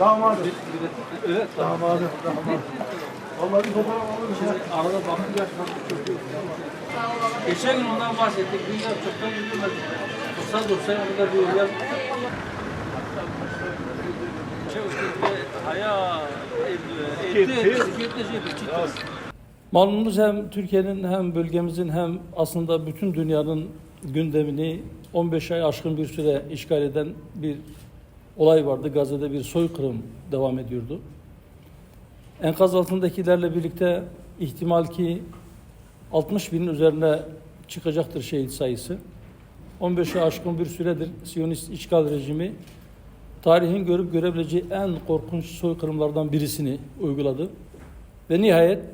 Damadım. Evet. Damadım. Damadım. Vallahi bir fotoğraf alırım ya. Arada bakım yaşmak çok iyi. Geçen gün ondan bahsettik. Dünya çoktan bilmedik. Fırsat olsa onu da bir uğrayalım. Haya Malumunuz hem Türkiye'nin hem bölgemizin hem aslında bütün dünyanın gündemini 15 ay aşkın bir süre işgal eden bir olay vardı. Gazze'de bir soykırım devam ediyordu. Enkaz altındakilerle birlikte ihtimal ki 60 binin üzerine çıkacaktır şehit sayısı. 15'e aşkın bir süredir Siyonist işgal rejimi tarihin görüp görebileceği en korkunç soykırımlardan birisini uyguladı. Ve nihayet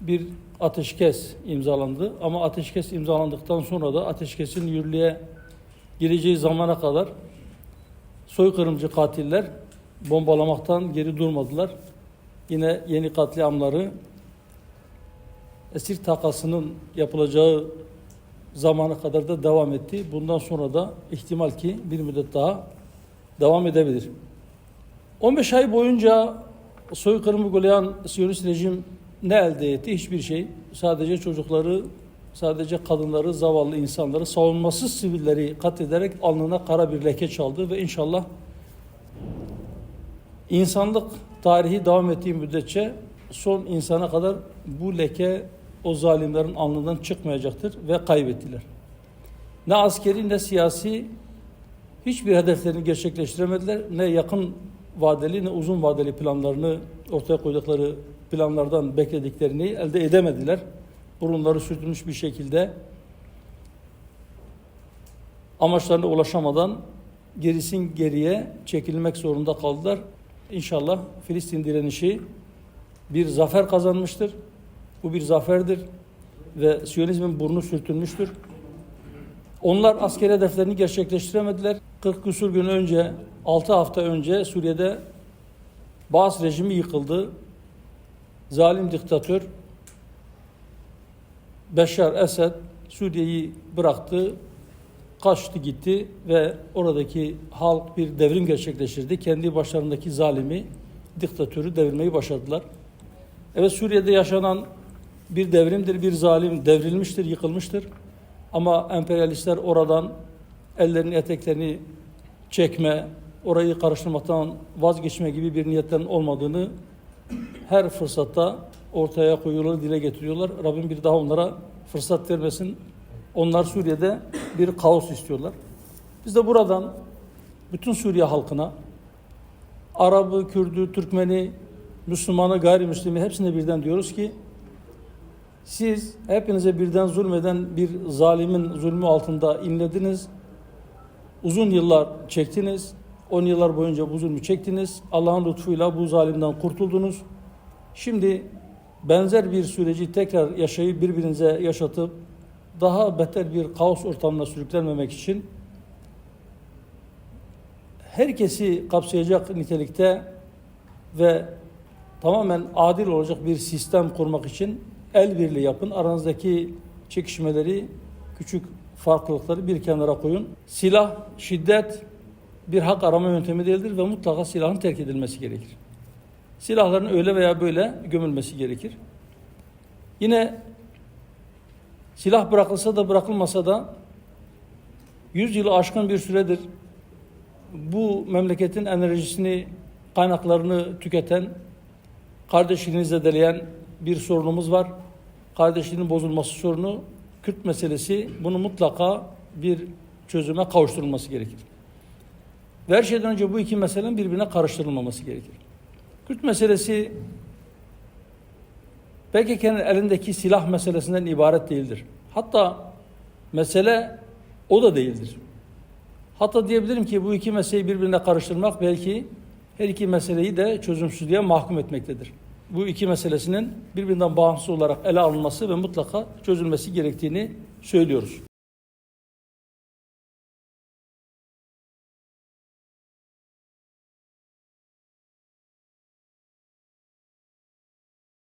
bir ateşkes imzalandı. Ama ateşkes imzalandıktan sonra da ateşkesin yürürlüğe gireceği zamana kadar soykırımcı katiller bombalamaktan geri durmadılar. Yine yeni katliamları esir takasının yapılacağı zamana kadar da devam etti. Bundan sonra da ihtimal ki bir müddet daha devam edebilir. 15 ay boyunca soykırım uygulayan Siyonist rejim ne elde etti? Hiçbir şey. Sadece çocukları, sadece kadınları, zavallı insanları, savunmasız sivilleri katlederek alnına kara bir leke çaldı ve inşallah insanlık tarihi devam ettiği müddetçe son insana kadar bu leke o zalimlerin alnından çıkmayacaktır ve kaybettiler. Ne askeri ne siyasi hiçbir hedeflerini gerçekleştiremediler. Ne yakın vadeli ne uzun vadeli planlarını ortaya koydukları planlardan beklediklerini elde edemediler. Burunları sürtülmüş bir şekilde amaçlarına ulaşamadan gerisin geriye çekilmek zorunda kaldılar. İnşallah Filistin direnişi bir zafer kazanmıştır. Bu bir zaferdir ve Siyonizmin burnu sürtülmüştür. Onlar askeri hedeflerini gerçekleştiremediler. 40 küsur gün önce, 6 hafta önce Suriye'de Baas rejimi yıkıldı. Zalim diktatör Beşar Esed Suriye'yi bıraktı, kaçtı gitti ve oradaki halk bir devrim gerçekleştirdi. Kendi başlarındaki zalimi, diktatörü devirmeyi başardılar. Evet Suriye'de yaşanan bir devrimdir, bir zalim devrilmiştir, yıkılmıştır. Ama emperyalistler oradan ellerini eteklerini çekme, orayı karıştırmaktan vazgeçme gibi bir niyetlerin olmadığını her fırsatta ortaya koyuyorlar, dile getiriyorlar. Rabbim bir daha onlara fırsat vermesin. Onlar Suriye'de bir kaos istiyorlar. Biz de buradan bütün Suriye halkına Arabı, Kürdü, Türkmeni, Müslümanı, gayrimüslimi hepsine birden diyoruz ki siz hepinize birden zulmeden bir zalimin zulmü altında inlediniz. Uzun yıllar çektiniz. 10 yıllar boyunca bu zulmü çektiniz. Allah'ın lütfuyla bu zalimden kurtuldunuz. Şimdi benzer bir süreci tekrar yaşayıp birbirinize yaşatıp daha beter bir kaos ortamına sürüklenmemek için herkesi kapsayacak nitelikte ve tamamen adil olacak bir sistem kurmak için el birliği yapın. Aranızdaki çekişmeleri, küçük farklılıkları bir kenara koyun. Silah, şiddet bir hak arama yöntemi değildir ve mutlaka silahın terk edilmesi gerekir. Silahların öyle veya böyle gömülmesi gerekir. Yine silah bırakılsa da bırakılmasa da 100 yılı aşkın bir süredir bu memleketin enerjisini, kaynaklarını tüketen, kardeşliğini zedeleyen bir sorunumuz var. Kardeşliğinin bozulması sorunu, Kürt meselesi bunu mutlaka bir çözüme kavuşturulması gerekir. Ve her şeyden önce bu iki meselenin birbirine karıştırılmaması gerekir. Kürt meselesi PKK'nın elindeki silah meselesinden ibaret değildir. Hatta mesele o da değildir. Hatta diyebilirim ki bu iki meseleyi birbirine karıştırmak belki her iki meseleyi de çözümsüzlüğe mahkum etmektedir. Bu iki meselesinin birbirinden bağımsız olarak ele alınması ve mutlaka çözülmesi gerektiğini söylüyoruz.